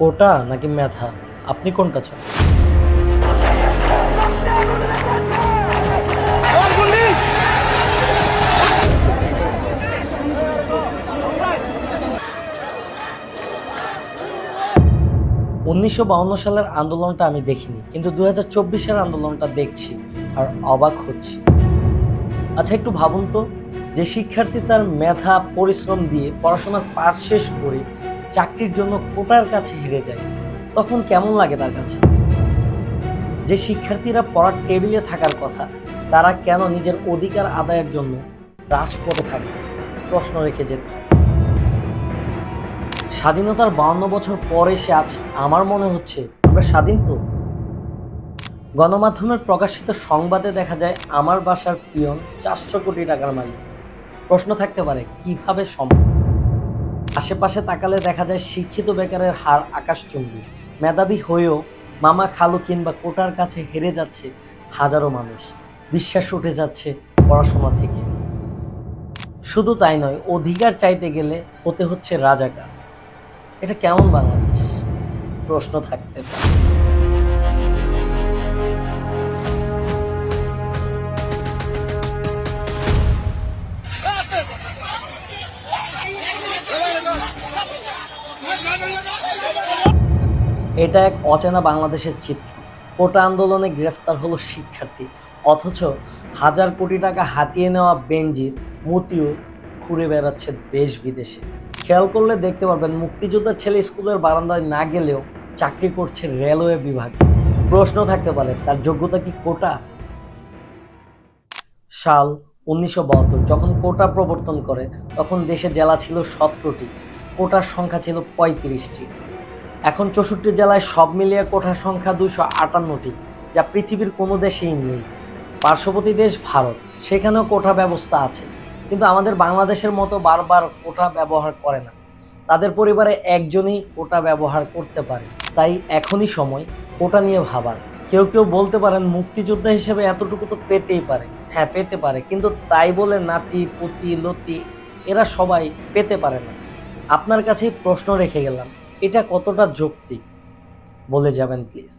কোটা নাকি মেধা? আপনি কোনটা চান? উনিশশো সালের আন্দোলনটা আমি দেখিনি, কিন্তু দু হাজার চব্বিশের আন্দোলনটা দেখছি আর অবাক হচ্ছি। আচ্ছা একটু ভাবুন তো, যে শিক্ষার্থী তার মেধা, পরিশ্রম দিয়ে পড়াশোনার পাঠ শেষ করে চাকরির জন্য কোটার কাছে হেরে যায়, তখন কেমন লাগে তার কাছে? যে শিক্ষার্থীরা পড়ার টেবিলে থাকার কথা, তারা কেন নিজের অধিকার আদায়ের জন্য রাজপথে থাকে? প্রশ্ন রেখে যেতে স্বাধীনতার বাউন্ন বছর পরে সে আজ আমার মনে হচ্ছে আমরা স্বাধীন তো? গণমাধ্যমের প্রকাশিত সংবাদে দেখা যায় আমার বাসার পিয়ন চারশো কোটি টাকার মালিক। প্রশ্ন থাকতে পারে, কীভাবে সম্ভব? আশেপাশে তাকালে দেখা যায় শিক্ষিত বেকারের হার আকাশচুম্বী। মেধাবী হয়েও মামা খালু কিংবা কোটার কাছে হেরে যাচ্ছে হাজারো মানুষ। বিশ্বাস উঠে যাচ্ছে পড়াশোনা থেকে। শুধু তাই নয়, অধিকার চাইতে গেলে হতে হচ্ছে রাজাকার। এটা কেমন বাংলাদেশ? প্রশ্ন থাকতে পারে। এটা এক অচেনা বাংলাদেশের চিত্র। কোটা আন্দোলনে গ্রেফতার হলো শিক্ষার্থী, অথচ হাজার কোটি টাকা হাতিয়ে নেওয়া বেনজির মতিউর ঘুরে বেড়াচ্ছে দেশ বিদেশে। খেয়াল করলে দেখতে পারবেন, মুক্তিযোদ্ধার ছেলে স্কুলের বারান্দায় না গেলেও চাকরি করছে রেলওয়ে বিভাগে। প্রশ্ন থাকতে পারে, তার যোগ্যতা কি কোটা? সাল উনিশশো বাহাত্তর, যখন কোটা প্রবর্তন করে, তখন দেশে জেলা ছিল সতেরোটি, কোটার সংখ্যা ছিল পঁয়ত্রিশটি। এখন চৌষট্টি জেলায় সব মিলিয়ে কোঠার সংখ্যা দুশো আটান্নটি, যা পৃথিবীর কোনো দেশেই নেই। পার্শ্ববর্তী দেশ ভারত, সেখানেও কোঠা ব্যবস্থা আছে, কিন্তু আমাদের বাংলাদেশের মতো বারবার কোঠা ব্যবহার করে না। তাদের পরিবারে একজনই কোটা ব্যবহার করতে পারে, তাই এখনই সময় কোটা নিয়ে ভাবার। কেউ কেউ বলতে পারেন মুক্তিযোদ্ধা হিসেবে এতটুকু তো পেতেই পারে। হ্যাঁ পেতে পারে। কিন্তু তাই বলে নাতি, পুতি, লতি, এরা সবাই পেতে পারে না। আপনার কাছেই প্রশ্ন রেখে গেলাম, এটা কতটা যৌক্তিক? বলে যাবেন প্লিজ